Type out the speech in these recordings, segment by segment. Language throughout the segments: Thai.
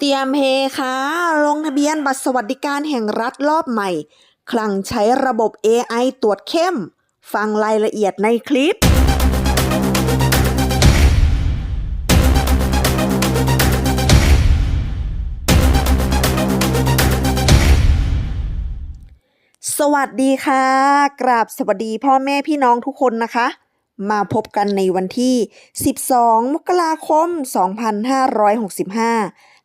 เตรียมเฮค่ะ ลงทะเบียนบัตรสวัสดิการแห่งรัฐรอบใหม่ คลังใช้ระบบ AI ตรวจเข้ม ฟังรายละเอียดในคลิป สวัสดีค่ะ กราบสวัสดีพ่อแม่พี่น้องทุกคนนะคะ มาพบกันในวันที่ 12 มกราคม 2565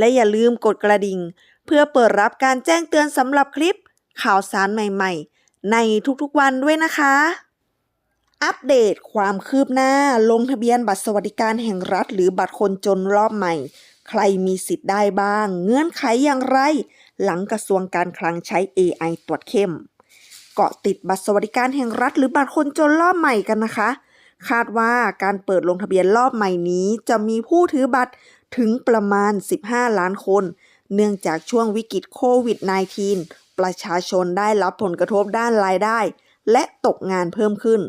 และอย่าลืมกดกระดิ่ง เพื่อเปิดรับการแจ้งเตือนสำหรับคลิป ข่าวสารใหม่ๆ ในทุกๆวันด้วยนะคะ อัปเดตความคืบหน้าลงทะเบียนบัตรสวัสดิการแห่งรัฐ หรือบัตรคนจนรอบใหม่ ใครมีสิทธิ์ได้บ้าง เงื่อนไขอย่างไร หลังกระทรวงการคลังใช้ AI ตรวจเข้ม เกาะติดบัตรสวัสดิการแห่งรัฐ หรือบัตรคนจนรอบใหม่กันนะคะคาดว่าการเปิดลงทะเบียนรอบใหม่นี้จะมีผู้ถือบัตร ถึงประมาณ 15 ล้านคน เนื่องจากช่วงวิกฤตโควิด -19 ประชาชนได้รับผลกระทบด้านรายได้ และตกงานเพิ่มขึ้น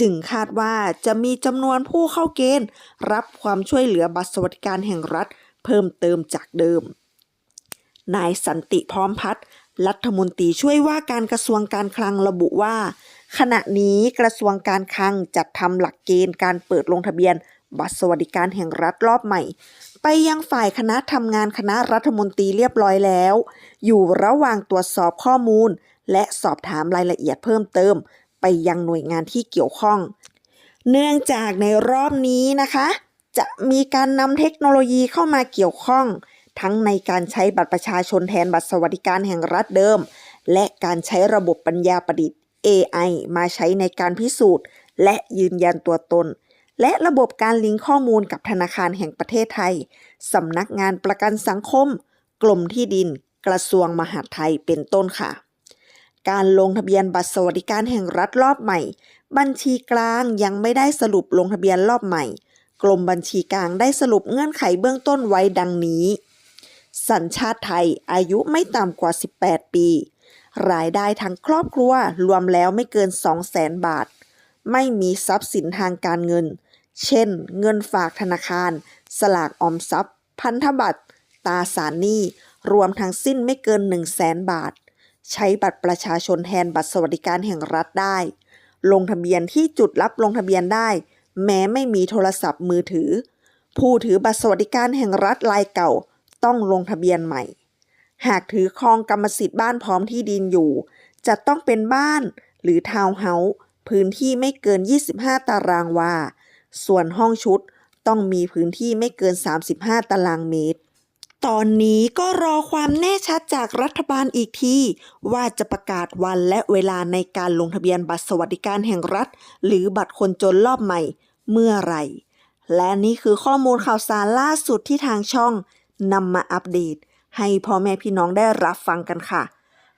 จึงคาดว่าจะมีจำนวนผู้เข้าเกณฑ์ รับความช่วยเหลือบัตรสวัสดิการแห่งรัฐ เพิ่มเติมจากเดิม นายสันติพร้อมพัฒน์รัฐมนตรีช่วยว่าการกระทรวงการคลังระบุว่า ขณะนี้กระทรวงการคลังจัดทำหลักเกณฑ์การเปิดลงทะเบียน บัตรสวัสดิการแห่งรัฐรอบใหม่ ไปยังฝ่ายคณะทำงานคณะรัฐมนตรีเรียบร้อยแล้ว อยู่ระหว่างตรวจสอบข้อมูล และสอบถามรายละเอียดเพิ่มเติม ไปยังหน่วยงานที่เกี่ยวข้อง เนื่องจากในรอบนี้นะคะ จะมีการนำเทคโนโลยีเข้ามาเกี่ยวข้อง ทั้งในการใช้บัตรประชาชนแทนบัตรสวัสดิการแห่งรัฐเดิม และการใช้ระบบปัญญาประดิษฐ์ AI มาใช้ในการพิสูจน์ และยืนยันตัวตน และระบบการลิงก์ข้อมูลกับธนาคารแห่งประเทศไทย สำนักงานประกันสังคมกรมที่ดิน กระทรวงมหาดไทยเป็นต้นค่ะ การลงทะเบียนบัตรสวัสดิการแห่งรัฐรอบใหม่ บัญชีกลางยังไม่ได้สรุปลงทะเบียนรอบใหม่กรมบัญชีกลางได้สรุปเงื่อนไขเบื้องต้นไว้ดังนี้ สัญชาติไทยอายุไม่ต่ำกว่า 18 ปี รายได้ทั้งครอบครัวรวมแล้วไม่เกิน 200,000 บาท ไม่มีทรัพย์สินทางการเงิน เช่น เงินฝากธนาคาร สลากออมทรัพย์ พันธบัตรตราสารหนี้ รวมทั้งสิ้นไม่เกิน 100,000บาท ใช้บัตรประชาชนแทนบัตรสวัสดิการแห่งรัฐได้ ลงทะเบียนที่จุดรับลงทะเบียนได้ แม้ไม่มีโทรศัพท์มือถือ ผู้ถือบัตรสวัสดิการแห่งรัฐรายเก่า ต้องลงทะเบียนใหม่ หากถือครองกรรมสิทธิ์บ้านพร้อมที่ดินอยู่ จะต้องเป็นบ้านหรือทาวน์เฮาส์ พื้นที่ไม่เกิน 25 ตารางวา ส่วนห้องชุดต้องมีพื้นที่ไม่เกิน 35 ตารางเมตร ตอนนี้ก็รอความแน่ชัดจากรัฐบาลอีกที ว่าจะประกาศวันและเวลาในการลงทะเบียนบัตรสวัสดิการแห่งรัฐ หรือบัตรคนจนรอบใหม่เมื่อไหร่ และนี่คือข้อมูลข่าวสารล่าสุดที่ทางช่องนำมาอัปเดต ให้พ่อแม่พี่น้องได้รับฟังกันค่ะ